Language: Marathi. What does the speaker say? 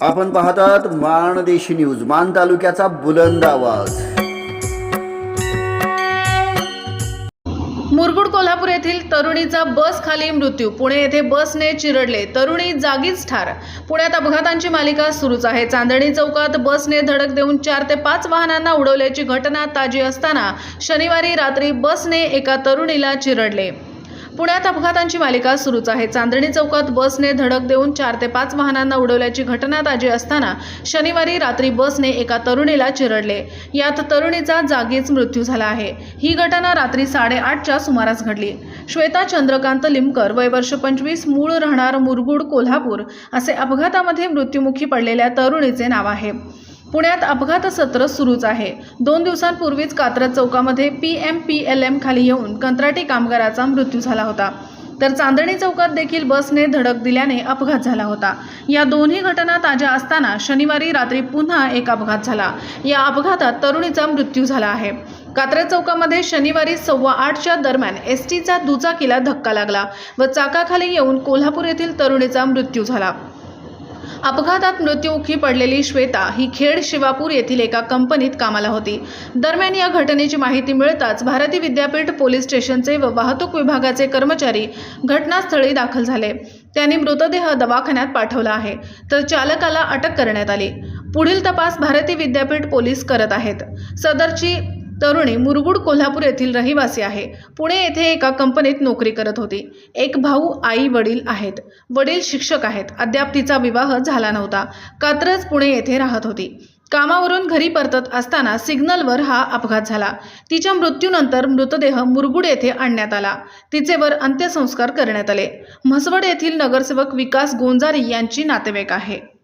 आपण पाहतात माणदेशी न्यूज मान तालुक्याचा बुलंद आवाज. मुरगुड कोल्हापूर येथील तरुणीचा बस खाली मृत्यू. पुणे येथे बसने चिरडले. तरुणी जागीच ठार. पुण्यात अपघातांची मालिका सुरूच आहे. चांदणी चौकात बसने धडक देऊन चार ते पाच वाहनांना उडवल्याची घटना ताजी असताना शनिवारी रात्री बसने एका तरुणीला चिरडले. पुण्यात अपघातांची मालिका सुरूच आहे. चांदणी चौकात बसने धडक देऊन चार ते पाच वाहनांना उडवल्याची घटना ताजी असताना शनिवारी रात्री बसने एका तरुणीला चिरडले. यात तरुणीचा जागीच मृत्यू झाला आहे. ही घटना रात्री साडेआठच्या सुमारास घडली. श्वेता चंद्रकांत लिमकर वय वर्ष पंचवीस मूळ राहणार मुरगुड कोल्हापूर असे अपघातामध्ये मृत्युमुखी पडलेल्या तरुणीचे नाव आहे. पुण्यात अपघात सत्र सुरूच आहे. दोन दिवसांपूर्वीच कात्रज चौकामध्ये P M P L M खाली येऊन कंत्राटी कामगाराचा मृत्यू झाला होता. तर चांदणी चौकात देखील बसने धडक दिल्याने अपघात झाला होता. या दोन्ही घटना ताज्या असताना शनिवारी रात्री पुन्हा एक अपघात झाला. या अपघातात तरुणीचा मृत्यू झाला आहे. कात्रज चौकामध्ये शनिवारी सव्वा आठच्या दरम्यान एस टीचा दुचाकीला धक्का लागला व चाकाखाली येऊन कोल्हापूर येथील तरुणीचा मृत्यू झाला. अपघातात मृत्युमुखी पडलेली श्वेता ही खेड शिवापूर येथील एका कंपनीत कामाला होती. दरम्यान या घटनेची माहिती मिळताच भारती विद्यापीठ पोलीस स्टेशनचे व वाहतूक विभागाचे कर्मचारी घटनास्थळी दाखल झाले. त्यांनी मृतदेह दवाखान्यात पाठवला आहे तर चालकाला अटक करण्यात आली. पुढील तपास भारती विद्यापीठ पोलीस करत आहेत. सदरची तरुणी मुरगुड कोल्हापूर येथील रहिवासी आहे. पुणे येथे एका कंपनीत नोकरी करत होती. एक भाऊ आई वडील आहेत. वडील शिक्षक आहेत. अद्याप तिचा विवाह झाला नव्हता. कात्रज पुणे येथे राहत होती. कामावरून घरी परतत असताना सिग्नलवर हा अपघात झाला. तिच्या मृत्यूनंतर मृतदेह मुरगुड येथे आणण्यात आला. तिचेवर अंत्यसंस्कार करण्यात आले. म्हसवड येथील नगरसेवक विकास गोंजारी यांची नातेवाईक आहे.